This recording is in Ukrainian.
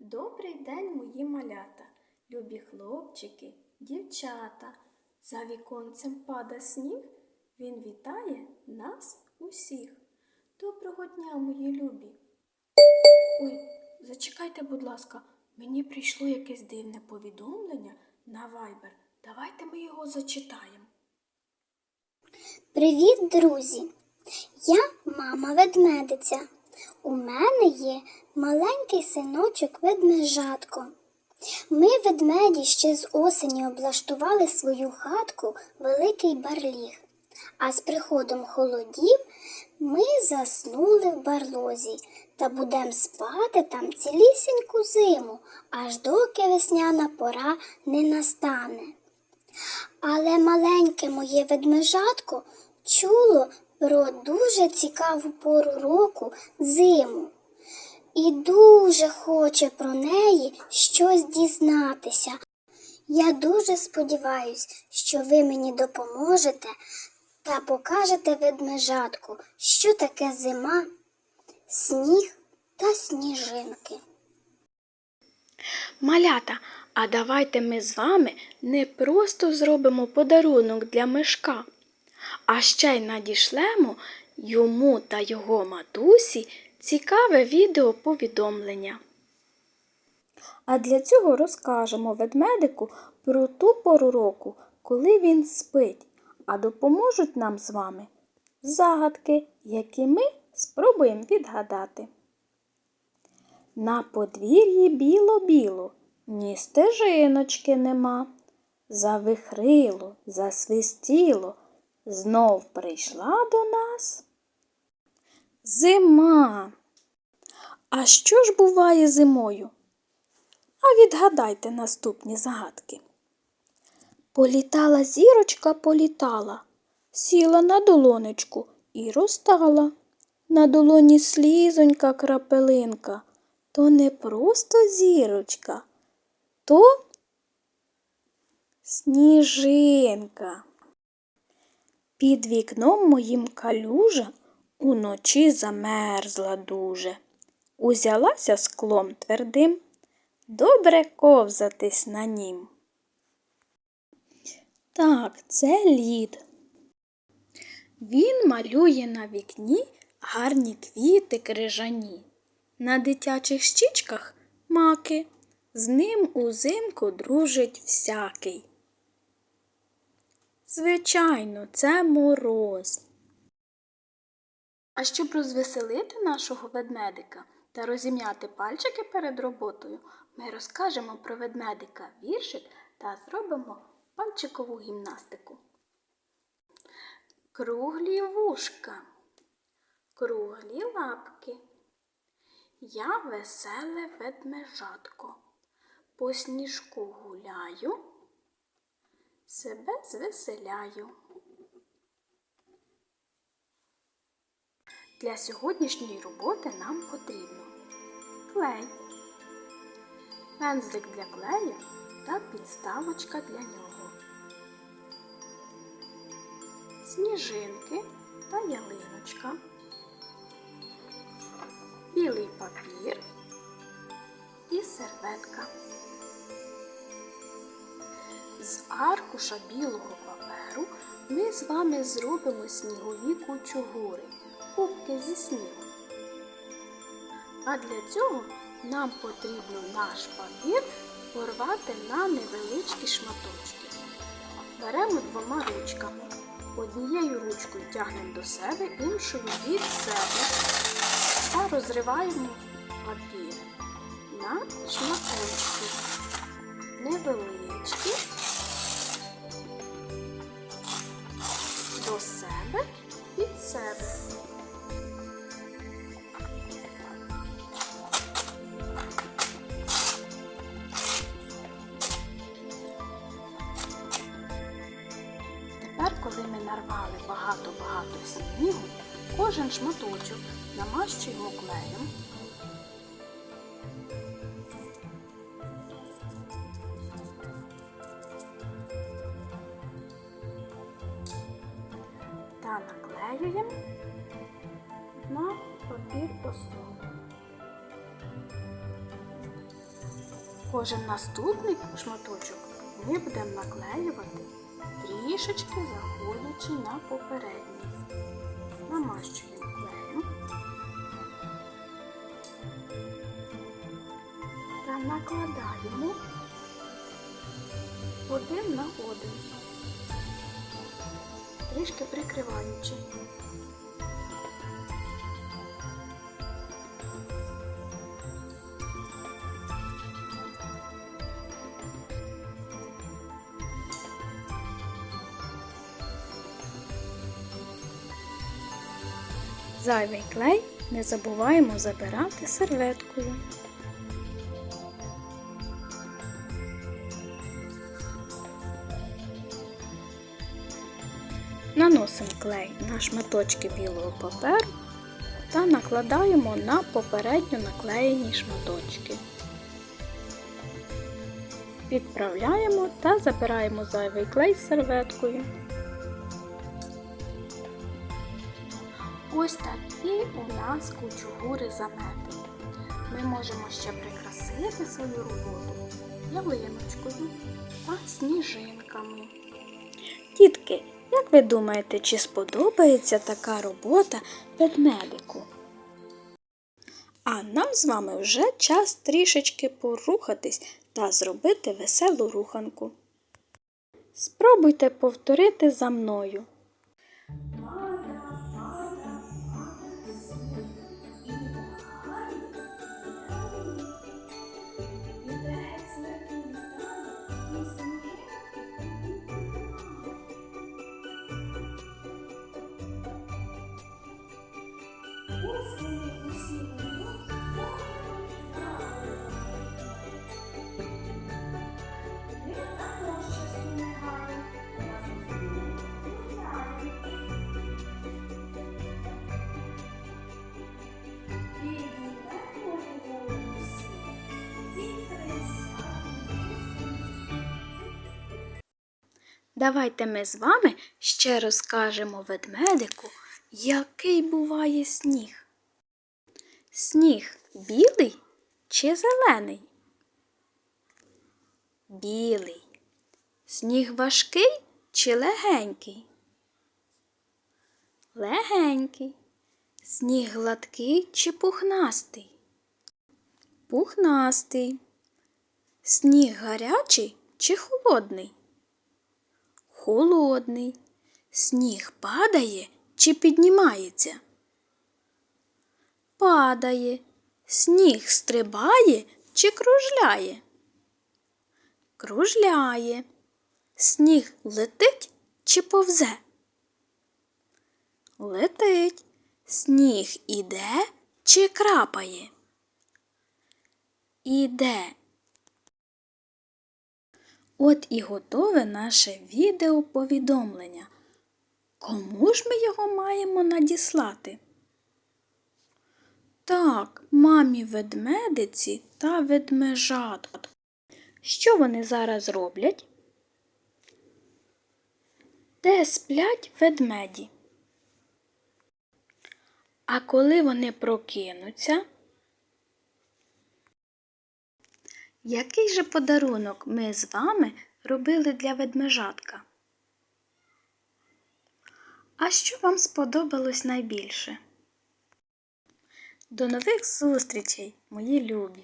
Добрий день, мої малята, любі хлопчики, дівчата. За віконцем пада сніг, він вітає нас усіх. Доброго дня, мої любі. Ой, зачекайте, будь ласка, мені прийшло якесь дивне повідомлення на Viber. Давайте ми його зачитаємо. Привіт, друзі! Я мама ведмедиця. У мене є маленький синочок ведмежатко. Ми, ведмеді, ще з осені облаштували свою хатку великий барліг, а з приходом холодів ми заснули в барлозі та будемо спати там цілісіньку зиму, аж доки весняна пора не настане. Але маленьке моє ведмежатко чуло про дуже цікаву пору року зиму і дуже хоче про неї щось дізнатися. Я дуже сподіваюсь, що ви мені допоможете та покажете ведмежатку, що таке зима, сніг та сніжинки. Малята, а давайте ми з вами не просто зробимо подарунок для мишка, а ще й надішлемо йому та його матусі цікаве відеоповідомлення. А для цього розкажемо ведмедику про ту пору року, коли він спить, а допоможуть нам з вами загадки, які ми спробуємо відгадати. На подвір'ї біло-біло, ні стежиночки нема. Завихрило, засвистіло, знов прийшла до нас. Зима. А що ж буває зимою? А відгадайте наступні загадки. Політала зірочка, політала, сіла на долонечку і розтала. На долоні слізонька крапелинка, то не просто зірочка, то сніжинка. Під вікном моїм калюжа уночі замерзла дуже. Узялася склом твердим, добре ковзатись на нім. Так, це лід. Він малює на вікні гарні квіти крижані. На дитячих щічках маки, з ним узимку дружить всякий. Звичайно, це мороз. А щоб розвеселити нашого ведмедика та розім'яти пальчики перед роботою, ми розкажемо про ведмедика віршик та зробимо пальчикову гімнастику. Круглі вушка, круглі лапки. Я веселе ведмежатко. По сніжку гуляю, себе звеселяю. Для сьогоднішньої роботи нам потрібно клей, пензлик для клею та підставочка для нього, сніжинки та ялиночка, білий папір і серветка. З аркуша білого паперу ми з вами зробимо снігові кучугури, кубки зі снігу. А для цього нам потрібно наш папір порвати на невеличкі шматочки. Беремо двома ручками. Однією ручкою тягнемо до себе, іншою від себе та розриваємо папір на шматочки невеличкі до себе від себе. Тепер, коли ми нарвали багато-багато снігу, кожен шматочок намащуємо клеєм. Та наклеюємо на папір основу. Кожен наступний шматочок ми будемо наклеювати трішечки заходячи на попередній. Намащуємо клеєм та накладаємо один на один, трішки прикриваючи. Зайвий клей не забуваємо забирати серветкою. Клей на шматочки білого паперу та накладаємо на попередньо наклеєні шматочки. Відправляємо та забираємо зайвий клей серветкою. Ось такі у нас кучугури замети. Ми можемо ще прикрасити свою роботу ялиночкою та сніжинками. Дітки, як ви думаєте, чи сподобається така робота ведмедику? А нам з вами вже час трішечки порухатись та зробити веселу руханку. Спробуйте повторити за мною. Давайте ми з вами ще розкажемо ведмедику, який буває сніг. Сніг білий чи зелений? Білий. Сніг важкий чи легенький? Легенький. Сніг гладкий чи пухнастий? Пухнастий. Сніг гарячий чи холодний? Холодний. Сніг падає чи піднімається? Падає. Сніг стрибає чи кружляє? Кружляє. Сніг летить чи повзе? Летить. Сніг іде чи крапає? Іде. От і готове наше відеоповідомлення. Кому ж ми його маємо надіслати? Так, мамі ведмедиці та ведмежат. Що вони зараз роблять? Де сплять ведмеді? А коли вони прокинуться? Який же подарунок ми з вами робили для ведмежатка? А що вам сподобалось найбільше? До нових зустрічей, мої любі!